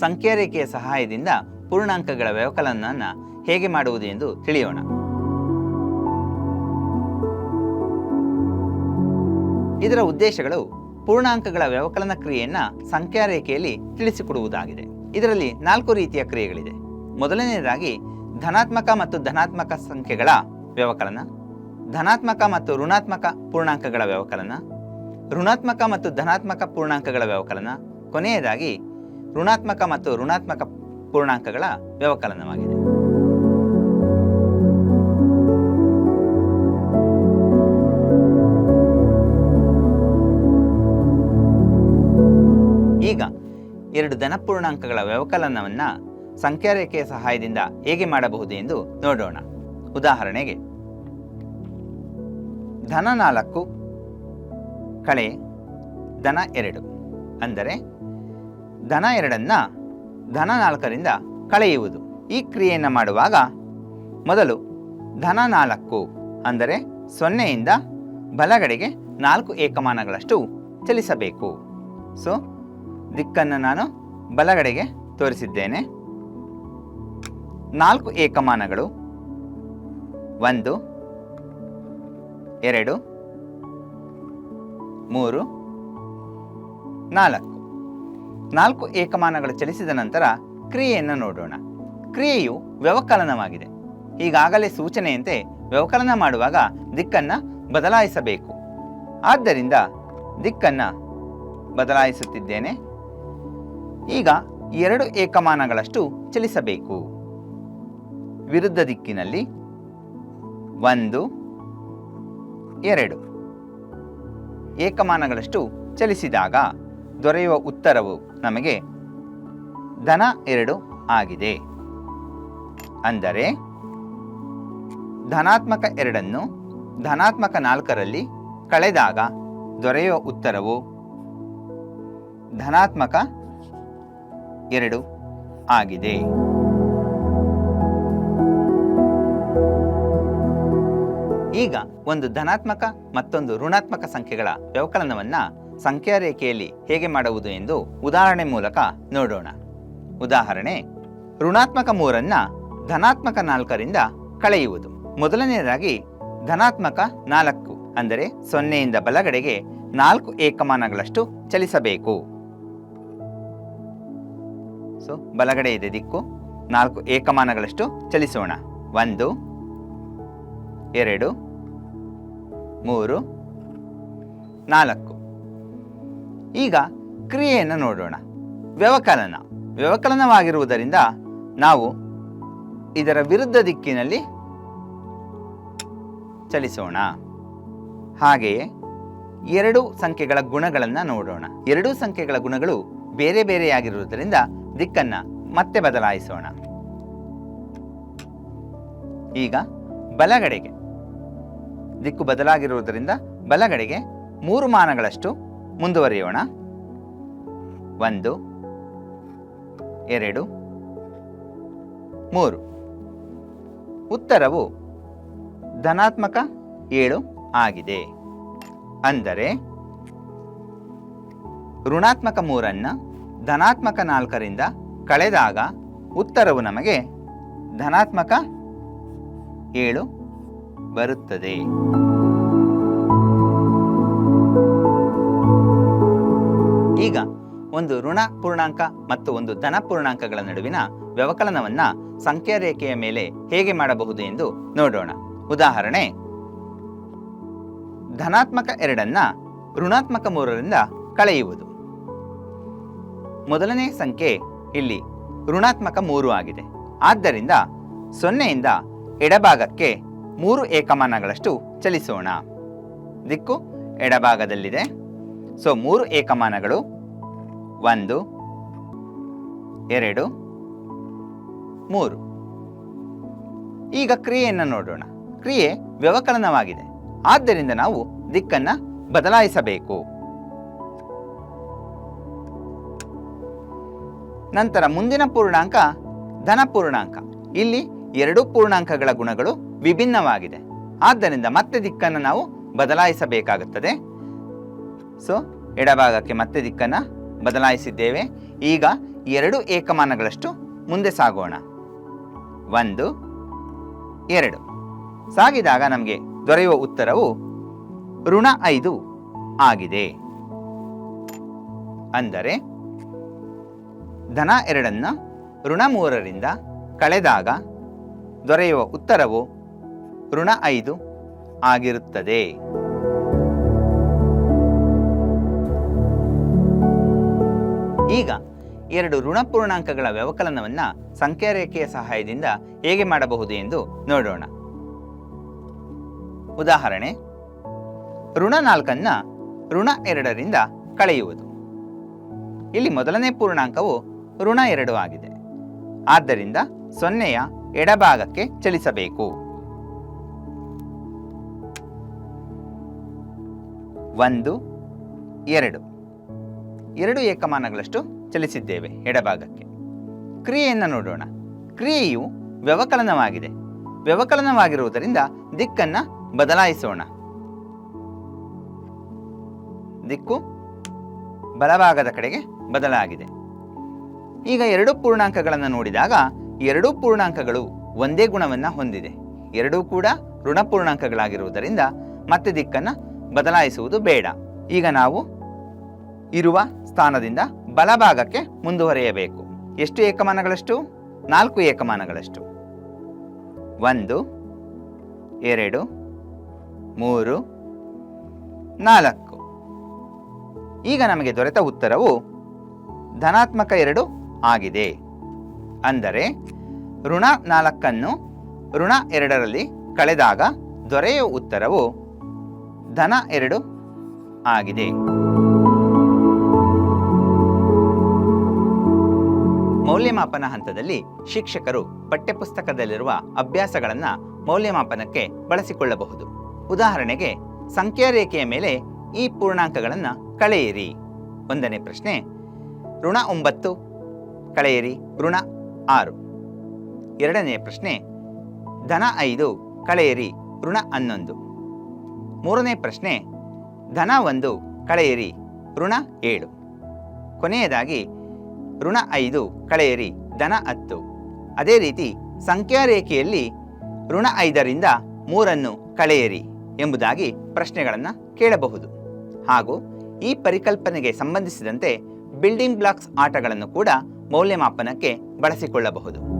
ಸಂಖ್ಯಾ ರೇಖೆಯ ಸಹಾಯದಿಂದ ಪೂರ್ಣಾಂಕಗಳ ವ್ಯವಕಲನವನ್ನು ಹೇಗೆ ಮಾಡುವುದು ಎಂದು ತಿಳಿಯೋಣ. ಇದರ ಉದ್ದೇಶಗಳು ಪೂರ್ಣಾಂಕಗಳ ವ್ಯವಕಲನ ಕ್ರಿಯೆಯನ್ನು ಸಂಖ್ಯಾ ರೇಖೆಯಲ್ಲಿ ತಿಳಿಸಿಕೊಡುವುದಾಗಿದೆ. ಇದರಲ್ಲಿ ನಾಲ್ಕು ರೀತಿಯ ಕ್ರಿಯೆಗಳಿದೆ. ಮೊದಲನೆಯದಾಗಿ ಧನಾತ್ಮಕ ಮತ್ತು ಧನಾತ್ಮಕ ಸಂಖ್ಯೆಗಳ ವ್ಯವಕಲನ, ಧನಾತ್ಮಕ ಮತ್ತು ಋಣಾತ್ಮಕ ಪೂರ್ಣಾಂಕಗಳ ವ್ಯವಕಲನ, ಋಣಾತ್ಮಕ ಮತ್ತು ಧನಾತ್ಮಕ ಪೂರ್ಣಾಂಕಗಳ ವ್ಯವಕಲನ, ಕೊನೆಯದಾಗಿ ಋಣಾತ್ಮಕ ಮತ್ತು ಋಣಾತ್ಮಕ ಪೂರ್ಣಾಂಕಗಳ ವ್ಯವಕಲನವಾಗಿದೆ. ಈಗ ಎರಡು ಧನಪೂರ್ಣಾಂಕಗಳ ವ್ಯವಕಲನವನ್ನು ಸಂಖ್ಯಾರೇಖೆಯ ಸಹಾಯದಿಂದ ಹೇಗೆ ಮಾಡಬಹುದು ಎಂದು ನೋಡೋಣ. ಉದಾಹರಣೆಗೆ, ಧನ ನಾಲ್ಕು ಕಳೆ ಧನ ಎರಡು, ಅಂದರೆ ಧನ ಎರಡನ್ನು ಧನ ನಾಲ್ಕರಿಂದ ಕಳೆಯುವುದು. ಈ ಕ್ರಿಯೆಯನ್ನು ಮಾಡುವಾಗ ಮೊದಲು ಧನ ನಾಲ್ಕು ಅಂದರೆ ಸೊನ್ನೆಯಿಂದ ಬಲಗಡೆಗೆ ನಾಲ್ಕು ಏಕಮಾನಗಳಷ್ಟು ಚಲಿಸಬೇಕು. ಸೊ ದಿಕ್ಕನ್ನು ನಾನು ಬಲಗಡೆಗೆ ತೋರಿಸಿದ್ದೇನೆ. ನಾಲ್ಕು ಏಕಮಾನಗಳು. ಒಂದು, ಎರಡು, ಮೂರು, ನಾಲ್ಕು. ನಾಲ್ಕು ಏಕಮಾನಗಳು ಚಲಿಸಿದ ನಂತರ ಕ್ರಿಯೆಯನ್ನು ನೋಡೋಣ. ಕ್ರಿಯೆಯು ವ್ಯವಕಲನವಾಗಿದೆ. ಈಗಾಗಲೇ ಸೂಚನೆಯಂತೆ ವ್ಯವಕಲನ ಮಾಡುವಾಗ ದಿಕ್ಕನ್ನು ಬದಲಾಯಿಸಬೇಕು. ಆದ್ದರಿಂದ ದಿಕ್ಕನ್ನು ಬದಲಾಯಿಸುತ್ತಿದ್ದೇನೆ. ಈಗ ಎರಡು ಏಕಮಾನಗಳಷ್ಟು ಚಲಿಸಬೇಕು. ವಿರುದ್ಧ ದಿಕ್ಕಿನಲ್ಲಿ ಒಂದು, ಎರಡು. ಏಕಮಾನಗಳಷ್ಟು ಚಲಿಸಿದಾಗ ದೊರೆಯುವ ಉತ್ತರವು ನಮಗೆ ಧನ ಎರಡು ಆಗಿದೆ. ಅಂದರೆ ಧನಾತ್ಮಕ ಎರಡನ್ನು ಧನಾತ್ಮಕ ನಾಲ್ಕರಲ್ಲಿ ಕಳೆದಾಗ ದೊರೆಯುವ ಉತ್ತರವು ಧನಾತ್ಮಕ ಎರಡು ಆಗಿದೆ. ಈಗ ಒಂದು ಧನಾತ್ಮಕ ಮತ್ತೊಂದು ಋಣಾತ್ಮಕ ಸಂಖ್ಯೆಗಳ ವ್ಯವಕಲನವನ್ನ ಸಂಖ್ಯಾ ರೇಖೆಯಲ್ಲಿ ಹೇಗೆ ಮಾಡುವುದು ಎಂದು ಉದಾಹರಣೆ ಮೂಲಕ ನೋಡೋಣ. ಉದಾಹರಣೆ, ಋಣಾತ್ಮಕ ಮೂರನ್ನ ಧನಾತ್ಮಕ ನಾಲ್ಕರಿಂದ ಕಳೆಯುವುದು. ಮೊದಲನೆಯದಾಗಿ, ಧನಾತ್ಮಕ ನಾಲ್ಕು, ಅಂದರೆ ಸೊನ್ನೆಯಿಂದ ಬಲಗಡೆಗೆ ನಾಲ್ಕು ಏಕಮಾನಗಳಷ್ಟು ಚಲಿಸಬೇಕು. ಸೊ ಬಲಗಡೆ ಇದೆ ದಿಕ್ಕು, ನಾಲ್ಕು ಏಕಮಾನಗಳಷ್ಟು ಚಲಿಸೋಣ. ಒಂದು, ಎರಡು, ಮೂರು, ನಾಲ್ಕು. ಈಗ ಕ್ರಿಯೆಯನ್ನು ನೋಡೋಣ. ವ್ಯವಕಲನ. ವ್ಯವಕಲನವಾಗಿರುವುದರಿಂದ ನಾವು ಇದರ ವಿರುದ್ಧ ದಿಕ್ಕಿನಲ್ಲಿ ಚಲಿಸೋಣ. ಹಾಗೆಯೇ ಎರಡು ಸಂಖ್ಯೆಗಳ ಗುಣಗಳನ್ನು ನೋಡೋಣ. ಎರಡೂ ಸಂಖ್ಯೆಗಳ ಗುಣಗಳು ಬೇರೆ ಬೇರೆಯಾಗಿರುವುದರಿಂದ ದಿಕ್ಕನ್ನು ಮತ್ತೆ ಬದಲಾಯಿಸೋಣ. ಈಗ ಬಲಗಡೆಗೆ. ದಿಕ್ಕು ಬದಲಾಗಿರುವುದರಿಂದ ಬಲಗಡೆಗೆ ಮೂರು ಮಾನಗಳಷ್ಟು ಮುಂದುವರಿಯೋಣ. ಒಂದು, ಎರಡು, ಮೂರು. ಉತ್ತರವು ಧನಾತ್ಮಕ ಏಳು ಆಗಿದೆ. ಅಂದರೆ ಋಣಾತ್ಮಕ ಮೂರನ್ನು ಧನಾತ್ಮಕ ನಾಲ್ಕರಿಂದ ಕಳೆದಾಗ ಉತ್ತರವು ನಮಗೆ ಧನಾತ್ಮಕ ಏಳು ಬರುತ್ತದೆ. ಒಂದು ಋಣ ಪೂರ್ಣಾಂಕ ಮತ್ತು ಒಂದು ಧನ ಪೂರ್ಣಾಂಕಗಳ ನಡುವಿನ ವ್ಯವಕಲನವನ್ನ ಸಂಖ್ಯಾ ರೇಖೆಯ ಮೇಲೆ ಹೇಗೆ ಮಾಡಬಹುದು ಎಂದು ನೋಡೋಣ. ಉದಾಹರಣೆ, ಧನಾತ್ಮಕ ಎರಡನ್ನ ಋಣಾತ್ಮಕ ಮೂರರಿಂದ ಕಳೆಯುವುದು. ಮೊದಲನೇ ಸಂಖ್ಯೆ ಇಲ್ಲಿ ಋಣಾತ್ಮಕ ಮೂರು ಆಗಿದೆ. ಆದ್ದರಿಂದ ಸೊನ್ನೆಯಿಂದ ಎಡಭಾಗಕ್ಕೆ ಮೂರು ಏಕಮಾನಗಳಷ್ಟು ಚಲಿಸೋಣ. ದಿಕ್ಕು ಎಡಭಾಗದಲ್ಲಿದೆ. ಸೊ ಮೂರು ಏಕಮಾನಗಳು ಒಂದು, ಎರಡು, ಮೂರು. ಈಗ ಕ್ರಿಯೆಯನ್ನು ನೋಡೋಣ. ಕ್ರಿಯೆ ವ್ಯವಕಲನವಾಗಿದೆ. ಆದ್ದರಿಂದ ನಾವು ದಿಕ್ಕನ್ನು ಬದಲಾಯಿಸಬೇಕು. ನಂತರ ಮುಂದಿನ ಪೂರ್ಣಾಂಕ ಧನ ಪೂರ್ಣಾಂಕ. ಇಲ್ಲಿ ಎರಡು ಪೂರ್ಣಾಂಕಗಳ ಗುಣಗಳು ವಿಭಿನ್ನವಾಗಿದೆ. ಆದ್ದರಿಂದ ಮತ್ತೆ ದಿಕ್ಕನ್ನು ನಾವು ಬದಲಾಯಿಸಬೇಕಾಗುತ್ತದೆ. ಸೊ ಎಡಭಾಗಕ್ಕೆ ಮತ್ತೆ ದಿಕ್ಕನ್ನು ಬದಲಾಯಿಸಿದ್ದೇವೆ. ಈಗ ಎರಡು ಏಕಮಾನಗಳಷ್ಟು ಮುಂದೆ ಸಾಗೋಣ. ಒಂದು, ಎರಡು. ಸಾಗಿದಾಗ ನಮಗೆ ದೊರೆಯುವ ಉತ್ತರವು ಋಣ ಐದು ಆಗಿದೆ. ಅಂದರೆ, ಧನ ಎರಡನ್ನು ಋಣ ಮೂರರಿಂದ ಕಳೆದಾಗ ದೊರೆಯುವ ಉತ್ತರವು ಋಣ ಐದು ಆಗಿರುತ್ತದೆ. ಈಗ ಎರಡು ಋಣಪೂರ್ಣಾಂಕಗಳ ವ್ಯವಕಲನವನ್ನು ಸಂಖ್ಯಾ ರೇಖೆಯ ಸಹಾಯದಿಂದ ಹೇಗೆ ಮಾಡಬಹುದು ಎಂದು ನೋಡೋಣ. ಉದಾಹರಣೆ, ಋಣ ನಾಲ್ಕನ್ನ ಋಣ ಎರಡರಿಂದ ಕಳೆಯುವುದು. ಇಲ್ಲಿ ಮೊದಲನೇ ಪೂರ್ಣಾಂಕವು ಋಣ ಎರಡು ಆಗಿದೆ. ಆದ್ದರಿಂದ ಸೊನ್ನೆಯ ಎಡಭಾಗಕ್ಕೆ ಚಲಿಸಬೇಕು. ಒಂದು, ಎರಡು. ಎರಡು ಏಕಮಾನಗಳಷ್ಟು ಚಲಿಸಿದ್ದೇವೆ ಎಡಭಾಗಕ್ಕೆ. ಕ್ರಿಯೆಯನ್ನು ನೋಡೋಣ. ಕ್ರಿಯೆಯು ವ್ಯವಕಲನವಾಗಿದೆ. ವ್ಯವಕಲನವಾಗಿರುವುದರಿಂದ ದಿಕ್ಕನ್ನು ಬದಲಾಯಿಸೋಣ. ದಿಕ್ಕು ಬಲಭಾಗದ ಕಡೆಗೆ ಬದಲಾಗಿದೆ. ಈಗ ಎರಡು ಪೂರ್ಣಾಂಕಗಳನ್ನು ನೋಡಿದಾಗ ಎರಡೂ ಪೂರ್ಣಾಂಕಗಳು ಒಂದೇ ಗುಣವನ್ನು ಹೊಂದಿದೆ. ಎರಡೂ ಕೂಡ ಋಣಪೂರ್ಣಾಂಕಗಳಾಗಿರುವುದರಿಂದ ಮತ್ತೆ ದಿಕ್ಕನ್ನು ಬದಲಾಯಿಸುವುದು ಬೇಡ. ಈಗ ನಾವು ಇರುವ ಸ್ಥಾನದಿಂದ ಬಲಭಾಗಕ್ಕೆ ಮುಂದುವರಿಯಬೇಕು. ಎಷ್ಟು ಏಕಮಾನಗಳಷ್ಟು? ನಾಲ್ಕು ಏಕಮಾನಗಳಷ್ಟು. ಒಂದು, ಎರಡು, ಮೂರು, ನಾಲ್ಕು. ಈಗ ನಮಗೆ ದೊರೆತ ಉತ್ತರವು ಧನಾತ್ಮಕ ಎರಡು ಆಗಿದೆ. ಅಂದರೆ ಋಣ ನಾಲ್ಕನ್ನು ಋಣ ಎರಡರಲ್ಲಿ ಕಳೆದಾಗ ದೊರೆಯುವ ಉತ್ತರವು ಧನ ಎರಡು ಆಗಿದೆ. ಮೌಲ್ಯಮಾಪನ ಹಂತದಲ್ಲಿ ಶಿಕ್ಷಕರು ಪಠ್ಯಪುಸ್ತಕದಲ್ಲಿರುವ ಅಭ್ಯಾಸಗಳನ್ನು ಮೌಲ್ಯಮಾಪನಕ್ಕೆ ಬಳಸಿಕೊಳ್ಳಬಹುದು. ಉದಾಹರಣೆಗೆ ಸಂಖ್ಯಾ ರೇಖೆಯ ಮೇಲೆ ಈ ಪೂರ್ಣಾಂಕಗಳನ್ನು ಕಳೆಯಿರಿ. ಒಂದನೇ ಪ್ರಶ್ನೆ, ಋಣ ಒಂಬತ್ತು, ಕಳೆಯಿರಿ, ಋಣ ಆರು. ಎರಡನೇ ಪ್ರಶ್ನೆ, ಧನ ಐದು, ಕಳೆಯಿರಿ, ಋಣ ಹನ್ನೊಂದು. ಮೂರನೇ ಪ್ರಶ್ನೆ, ಧನ ಒಂದು, ಕಳೆಯಿರಿ, ಋಣ ಏಳು. ಕೊನೆಯದಾಗಿ ಋಣ ಐದು, ಕಳೆಯಿರಿ, ಧನ ಹತ್ತು. ಅದೇ ರೀತಿ ಸಂಖ್ಯಾ ರೇಖೆಯಲ್ಲಿ ಋಣ ಐದರಿಂದ ಮೂರನ್ನು ಕಳೆಯಿರಿ ಎಂಬುದಾಗಿ ಪ್ರಶ್ನೆಗಳನ್ನು ಕೇಳಬಹುದು. ಹಾಗೂ ಈ ಪರಿಕಲ್ಪನೆಗೆ ಸಂಬಂಧಿಸಿದಂತೆ ಬಿಲ್ಡಿಂಗ್ ಬ್ಲಾಕ್ಸ್ ಆಟಗಳನ್ನು ಕೂಡ ಮೌಲ್ಯಮಾಪನಕ್ಕೆ ಬಳಸಿಕೊಳ್ಳಬಹುದು.